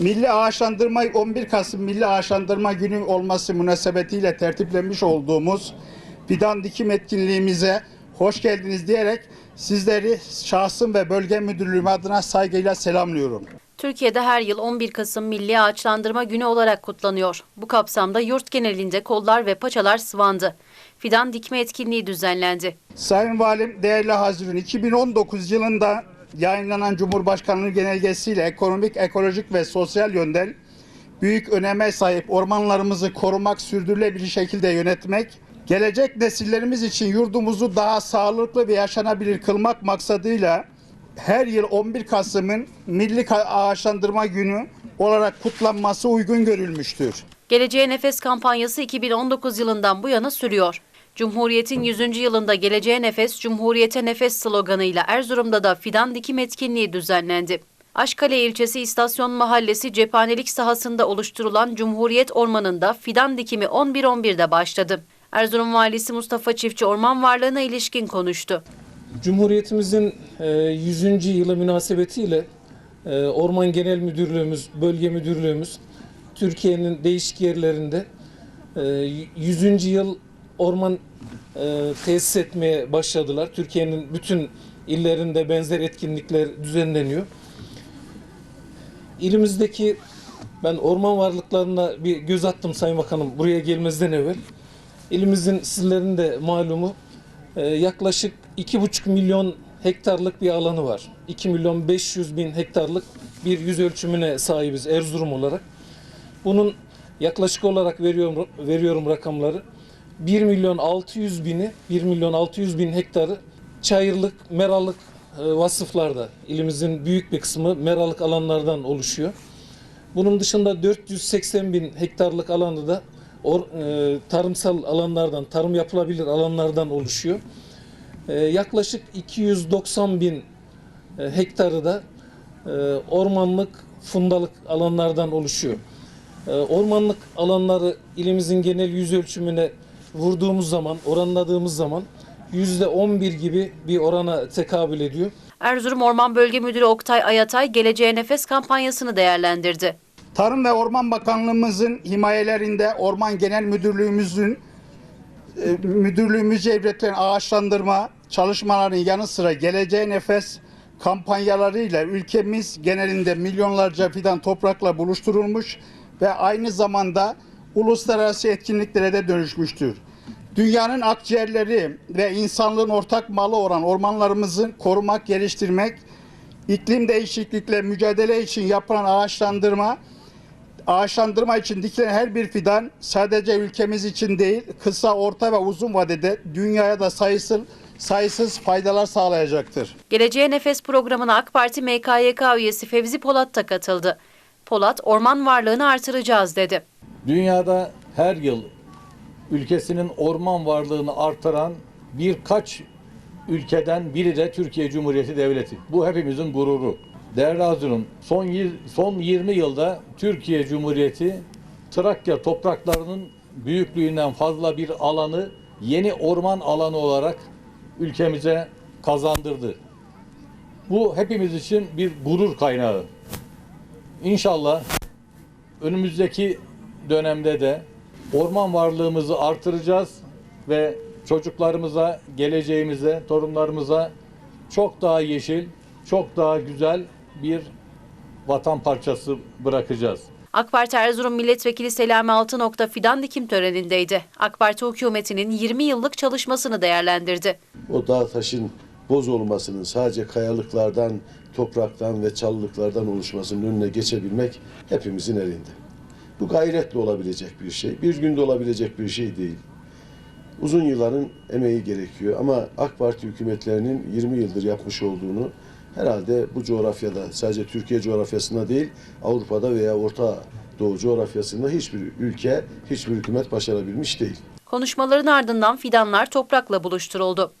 Milli Ağaçlandırma 11 Kasım Milli Ağaçlandırma Günü olması münasebetiyle tertiplenmiş olduğumuz fidan dikim etkinliğimize hoş geldiniz diyerek sizleri şahsım ve bölge müdürlüğüm adına saygıyla selamlıyorum. Türkiye'de her yıl 11 Kasım Milli Ağaçlandırma Günü olarak kutlanıyor. Bu kapsamda yurt genelinde kollar ve paçalar sıvandı. Fidan dikme etkinliği düzenlendi. Sayın Valim, değerli Hazirun, 2019 yılında yayınlanan Cumhurbaşkanlığı genelgesiyle ekonomik, ekolojik ve sosyal yönden büyük öneme sahip ormanlarımızı korumak, sürdürülebilir şekilde yönetmek, gelecek nesillerimiz için yurdumuzu daha sağlıklı ve yaşanabilir kılmak maksadıyla her yıl 11 Kasım'ın Milli Ağaçlandırma Günü olarak kutlanması uygun görülmüştür. Geleceğe Nefes kampanyası 2019 yılından bu yana sürüyor. Cumhuriyet'in 100. yılında Geleceğe Nefes, Cumhuriyete Nefes sloganıyla Erzurum'da da fidan dikim etkinliği düzenlendi. Aşkale ilçesi İstasyon Mahallesi cephanelik sahasında oluşturulan Cumhuriyet Ormanı'nda fidan dikimi 11.11'de başladı. Erzurum Valisi Mustafa Çiftçi orman varlığına ilişkin konuştu. Cumhuriyetimizin e, 100. yılı münasebetiyle e, Orman Genel Müdürlüğümüz, Bölge Müdürlüğümüz Türkiye'nin değişik yerlerinde e, 100. yıl orman e, tesis etmeye başladılar. Türkiye'nin bütün illerinde benzer etkinlikler düzenleniyor. İlimizdeki ben orman varlıklarına bir göz attım Sayın Bakanım buraya gelmezden evvel. İlimizin sizlerin de malumu e, yaklaşık 2,5 milyon hektarlık bir alanı var. 2 milyon 500 bin hektarlık bir yüz ölçümüne sahibiz Erzurum olarak. Bunun yaklaşık olarak veriyorum veriyorum rakamları. 1 milyon 600 bini 1 milyon 600 bin hektarı çayırlık, meralık e, vasıflarda. İlimizin büyük bir kısmı meralık alanlardan oluşuyor. Bunun dışında 480 bin hektarlık alanı da or- e, tarımsal alanlardan, tarım yapılabilir alanlardan oluşuyor. E, yaklaşık 290 bin e, hektarı da e, ormanlık, fundalık alanlardan oluşuyor. E, ormanlık alanları ilimizin genel yüz ölçümüne vurduğumuz zaman, oranladığımız zaman yüzde 11 gibi bir orana tekabül ediyor. Erzurum Orman Bölge Müdürü Oktay Ayatay Geleceğe Nefes kampanyasını değerlendirdi. Tarım ve Orman Bakanlığımızın himayelerinde Orman Genel Müdürlüğümüzün e, müdürlüğümüzce üretilen ağaçlandırma çalışmalarının yanı sıra Geleceğe Nefes kampanyalarıyla ülkemiz genelinde milyonlarca fidan toprakla buluşturulmuş ve aynı zamanda uluslararası etkinliklere de dönüşmüştür. Dünyanın akciğerleri ve insanlığın ortak malı olan ormanlarımızı korumak, geliştirmek, iklim değişiklikle mücadele için yapılan ağaçlandırma ağaçlandırma için dikilen her bir fidan sadece ülkemiz için değil, kısa, orta ve uzun vadede dünyaya da sayısız sayısız faydalar sağlayacaktır. Geleceğe Nefes programına AK Parti MKYK üyesi Fevzi Polat da katıldı. Polat, orman varlığını artıracağız dedi. Dünyada her yıl ülkesinin orman varlığını artıran birkaç ülkeden biri de Türkiye Cumhuriyeti Devleti. Bu hepimizin gururu. Değerli Hazırım, son, yıl- son 20 yılda Türkiye Cumhuriyeti Trakya topraklarının büyüklüğünden fazla bir alanı yeni orman alanı olarak ülkemize kazandırdı. Bu hepimiz için bir gurur kaynağı. İnşallah önümüzdeki dönemde de orman varlığımızı artıracağız ve çocuklarımıza, geleceğimize, torunlarımıza çok daha yeşil, çok daha güzel bir vatan parçası bırakacağız. AK Parti Erzurum Milletvekili Selami Altınok da fidan dikim törenindeydi. AK Parti hükümetinin 20 yıllık çalışmasını değerlendirdi. o dağ taşın boz olmasının sadece kayalıklardan, topraktan ve çalılıklardan oluşmasının önüne geçebilmek hepimizin elinde. Bu gayretle olabilecek bir şey. Bir günde olabilecek bir şey değil. Uzun yılların emeği gerekiyor ama AK Parti hükümetlerinin 20 yıldır yapmış olduğunu herhalde bu coğrafyada sadece Türkiye coğrafyasında değil Avrupa'da veya Orta Doğu coğrafyasında hiçbir ülke, hiçbir hükümet başarabilmiş değil. Konuşmaların ardından fidanlar toprakla buluşturuldu.